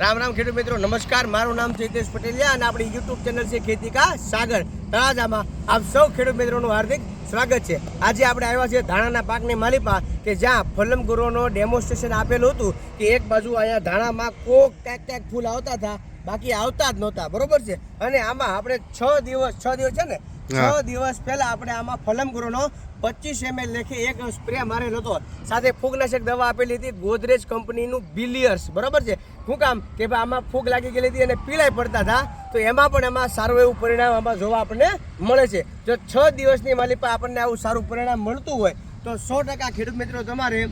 રામ રામ ખેડૂત મિત્રો, નમસ્કાર. મારું નામ છે હિતેશ પટેલિયા અને આપણી યુટ્યુબ ચેનલ છે ખેતી કા સાગર તળાજામાં આપ સૌ ખેડૂત મિત્રોનું હાર્દિક સ્વાગત છે. આજે આપણે આવ્યા છીએ ધાણાના પાકની માલિપા કે જ્યાં ફલમ ગુરુનો ડેમોન્સ્ટ્રેશન આપેલું હતું કે એક બાજુ અહીંયા ધાણામાં કોક ટેક ટેક ફૂલ આવતા હતા, બાકી આવતા જ નહોતા. બરોબર છે? અને આમાં આપણે છ દિવસ છ દિવસ છે ને છ દિવસ પહેલા આપણે આમાં ફલમ ગુરુનો પચીસ એમએલ લેખે એક સ્પ્રે મારેલો હતો. સાથે ફૂગનાશક દવા આપેલી હતી ગોદરેજ કંપનીનું બિલિયર્સ. બરાબર છે? શું કામ? કે ભાઈ આમાં ફૂગ લાગી ગયેલી હતી અને પીળાઈ પડતા હતા, તો એમાં પણ એમાં સારું એવું પરિણામ આમાં જોવા આપણને મળે છે. જો છ દિવસની માલિપા આપણને આવું સારું પરિણામ મળતું હોય, તો સો ટકા ખેડૂત મિત્રો તમારે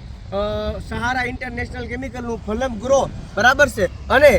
સહારા ઇન્ટરનેશનલ કેમિકલનું ફલમ ગ્રો બરાબર છે? અને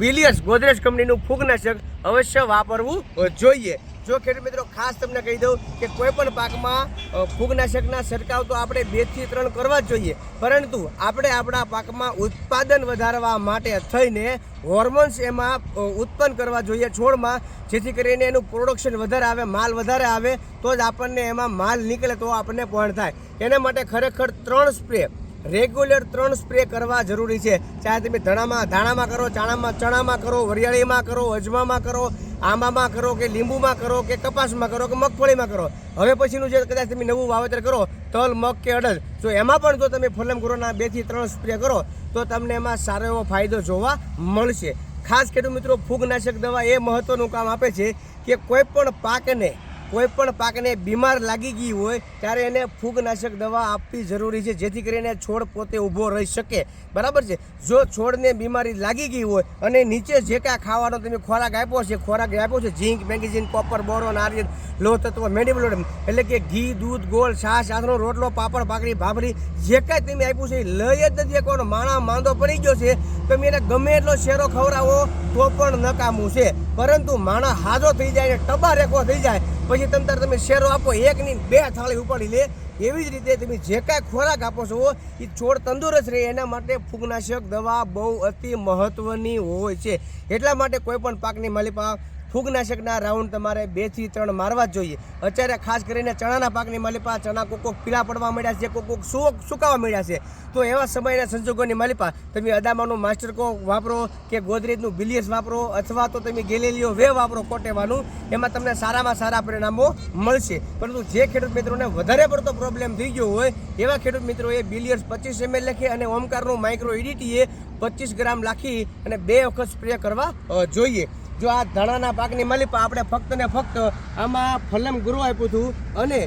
બિલિયર્સ ગોદરેજ કંપનીનું ફૂગનાશક અવશ્ય વાપરવું જોઈએ. જો ખેડૂત મિત્રો, ખાસ તમને કહી દઉં કે કોઈ પણ પાકમાં ફૂગનાશકના છંટકાવ તો આપણે બેથી ત્રણ કરવા જ જોઈએ. પરંતુ આપણે આપણા પાકમાં ઉત્પાદન વધારવા માટે થઈને હોર્મોન્સ એમાં ઉત્પન્ન કરવા જોઈએ છોડમાં, જેથી કરીને એનું પ્રોડક્શન વધારે આવે, માલ વધારે આવે, તો જ આપણને એમાં માલ નીકળે તો આપણને પણ થાય. એના માટે ખરેખર ત્રણ સ્પ્રે રેગ્યુલર ત્રણ સ્પ્રે કરવા જરૂરી છે. ચાહે તમે ધણામાં, ધાણામાં કરો, ચાણામાં, ચણામાં કરો, વરિયાળીમાં કરો, અજમામાં કરો આંબામાં કરો કે લીંબુમાં કરો કે કપાસમાં કરો કે મગફળીમાં કરો. હવે પછીનું જે કદાચ તમે નવું વાવેતર કરો, તલ, મગ કે અડદ, જો એમાં પણ જો તમે ફલમ ગુરોના બેથી ત્રણ સ્પ્રે કરો, તો તમને એમાં સારો એવો ફાયદો જોવા મળશે. ખાસ ખેડૂત મિત્રો, ફૂગનાશક દવા એ મહત્ત્વનું કામ આપે છે કે કોઈ પણ પાકને કોઈ પણ પાકને બીમાર લાગી ગઈ હોય, ત્યારે એને ફૂગનાશક દવા આપવી જરૂરી છે, જેથી કરીને છોડ પોતે ઊભો રહી શકે. બરાબર છે? જો છોડને બીમારી લાગી ગઈ હોય અને નીચે જે કાંઈ ખાવાનો તમે ખોરાક આપ્યો છે, ખોરાક આપ્યો છે, ઝીંક, મેગેઝીન, કોપર બોરોન આર્યન લો તત્વ, મેડિબ્લોડ એટલે કે ઘી, દૂધ, ગોળ, છાશ આથનો રોટલો, પાપડ, ભાખરી, ભાભરી, જે કાંઈ તમે આપ્યું છે, એ લઈ જ નથી કોનો માણા માંદો પડી ગયો છે. તમે એને ગમે એટલો શેરો ખવડાવો, તો પણ નકામું છે. પરંતુ માણા હાજો થઈ જાય ટબા રેકો થઈ જાય. પછી તમે તમે શેરો આપો, એક ની બે થાળી ઉપાડી લે. એવી જ રીતે તમે જે કાંઈ ખોરાક આપો છો એ છોડ તંદુરસ્ત રહે. એના માટે ફૂગનાશક દવા બહુ અતિ મહત્વની હોય છે. એટલા માટે કોઈ પણ પાકની માલિપા ફૂગનાશકના રાઉન્ડ તમારે બેથી ત્રણ મારવા જ જોઈએ. અત્યારે ખાસ કરીને ચણાના પાકની માલિપા, ચણા કોક કોક પીળા પડવા મળ્યા છે કોક કોક સુક સુકાવા મળ્યા છે. તો એવા સમયના સંજોગોની માલિપા તમે અદામાનું માસ્ટર કોક વાપરો કે ગોદરેજનું બિલિયસ વાપરો અથવા તો તમે ગેલેલીઓ વે વાપરો કોટેવાનું, એમાં તમને સારામાં સારા પરિણામો મળશે. પરંતુ જે ખેડૂત મિત્રોને વધારે પડતો પ્રોબ્લેમ થઈ ગયો હોય, એવા ખેડૂત મિત્રોએ બિલિયર્સ પચીસ એમએલ લખી અને ઓમકારનું માઇક્રો ઇડિટીએ પચીસ ગ્રામ લાખી અને બે વખત સ્પ્રે કરવા જોઈએ. જો આ ધાણાના પાકની મલીપા આપણે ફક્ત ને ફક્ત આમાં ફલમ ગુરુ આપ્યું હતું અને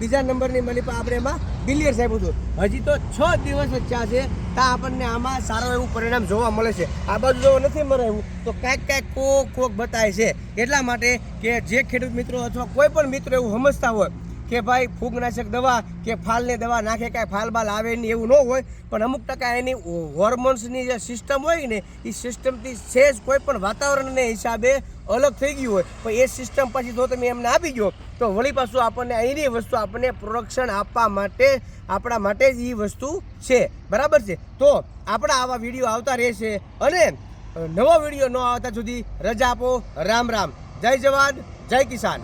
બીજા નંબરની મલીપા આપણે એમાં બિલિયર્સ આપ્યું હતું. હજી તો છ દિવસ થયા છે ત્યાં આપણને આમાં સારું એવું પરિણામ જોવા મળે છે. આ બાજુ જો નથી મરાયું તો કાંઈક કાંઈક કોક કોક બતાય છે. એટલા માટે કે જે ખેડૂત મિત્રો અથવા કોઈ પણ મિત્રો એવું સમજતા હોય કે ભાઈ ફૂગનાશક દવા કે ફાલને દવા નાખે કાંઈ ફાલ બાલ આવે નહીં એવું ન હોય, પણ અમુક ટકા એની હોર્મોન્સની જે સિસ્ટમ હોય ને એ સિસ્ટમથી સેજ કોઈ પણ વાતાવરણને હિસાબે અલગ થઈ ગયું હોય. પણ એ સિસ્ટમ પછી જો તમે એમને આપી ગયો તો વળી પાછું આપણને અહીંની વસ્તુ આપણને પ્રોડક્શન આપવા માટે, આપણા માટે જ એ વસ્તુ છે. બરાબર છે? તો આપણા આવા વીડિયો આવતા રહેશે અને નવો વીડિયો ન આવતા સુધી રજા આપો. રામ રામ. જય જવાન, જય કિસાન.